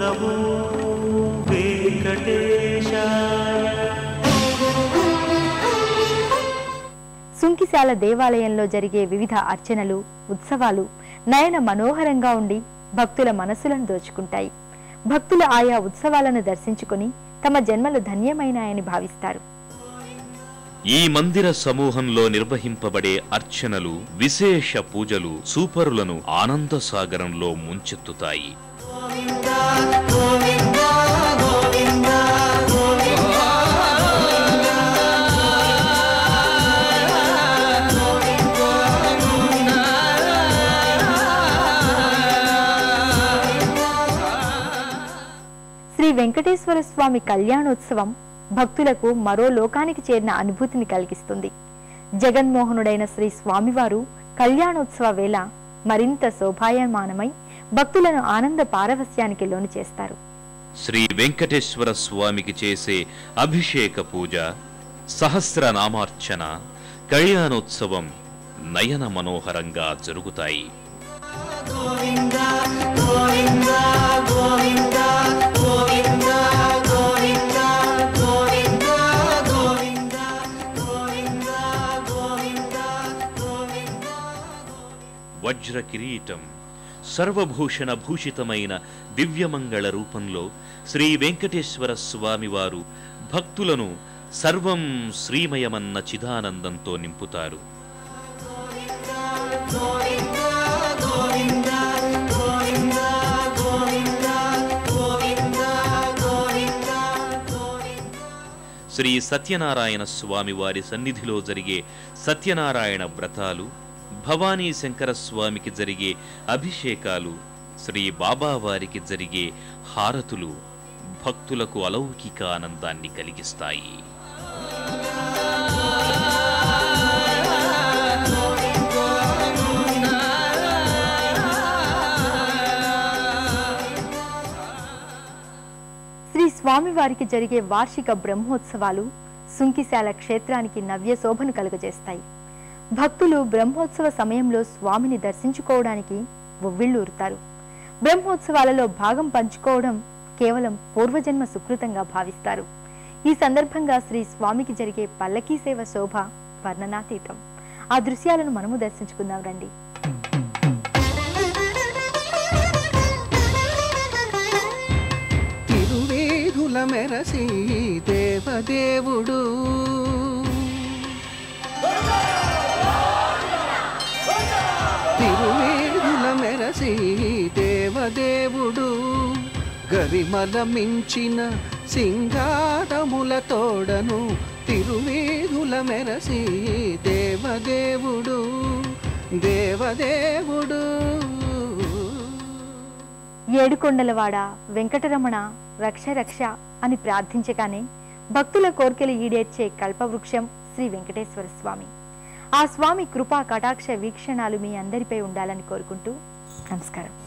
నమో వెంకటేశాయ. సుంకిశాల దేవాలయంలో జరిగే వివిధ అర్చనలు ఉత్సవాలు నయన మనోహరంగా ఉండి భక్తుల మనసులను దోచుకుంటాయి. భక్తులు ఆయా ఉత్సవాలను దర్శించుకుని తమ జన్మలు ధన్యమైనాయని భావిస్తారు. ఈ మందిర సమూహంలో నిర్వహింపబడే అర్చనలు విశేష పూజలు సూపరులను ఆనంద సాగరంలో ముంచెత్తుతాయి. శ్రీ వెంకటేశ్వర స్వామి కళ్యాణోత్సవం భక్తులకు మరో లోకానికి చేరిన అనుభూతిని కలిగిస్తుంది. జగన్మోహనుడైన శ్రీ స్వామివారు కళ్యాణోత్సవ వేళ మరింత శోభాయమానమై భక్తులను ఆనంద పారవస్యానికి లోను చేస్తారు శ్రీ వెంకటేశ్వర స్వామికి చేసే అభిషేక పూజ సహస్రనామార్చన కళ్యాణోత్సవం నయన మనోహరంగా జరుగుతాయి వజ్ర కిరీటం సర్వభూషణ భూషితమైన దివ్యమంగళ రూపంలో శ్రీ వెంకటేశ్వర స్వామివారు భక్తులను సర్వం శ్రీమయమన్న చిదానందంతో నింపుతారు. శ్రీ సత్యనారాయణ స్వామి వారి సన్నిధిలో జరిగే సత్యనారాయణ వ్రతాలు భవానీ శంకర స్వామికి జరిగే అభిషేకాలు శ్రీ బాబా వారికి జరిగే హారతులు భక్తులకు అలౌకిక ఆనందాన్ని కలిగిస్తాయి. శ్రీ స్వామివారికి జరిగే వార్షిక బ్రహ్మోత్సవాలు సుంకిశాల క్షేత్రానికి నవ్య శోభను కలుగజేస్తాయి. భక్తులు బ్రహ్మోత్సవ సమయంలో స్వామిని దర్శించుకోవడానికి ఉవ్విళ్ళూరుతారు బ్రహ్మోత్సవాలలో భాగం పంచుకోవడం కేవలం పూర్వజన్మ సుకృతంగా భావిస్తారు. ఈ సందర్భంగా శ్రీ స్వామికి జరిగే పల్లకీ సేవ శోభ వర్ణనాతీతం. ఆ దృశ్యాలను మనము దర్శించుకుందాం రండి. తిరువేధుల మెరసి దేవదేవుడు మెరసి దేవదేవుడు గరిమల మించిన సింగారముల తోడను తిరువేధుల మెరసి దేవదేవుడు దేవదేవుడు. ఏడుకొండలవాడ వెంకటరమణ రక్ష రక్ష అని ప్రార్థించగానే భక్తుల కోర్కెలు ఈడేర్చే కల్పవృక్షం శ్రీ వెంకటేశ్వర స్వామి. ఆ స్వామి కృపా కటాక్ష వీక్షణాలు మీ అందరిపై ఉండాలని కోరుకుంటూ നമസ്കാരം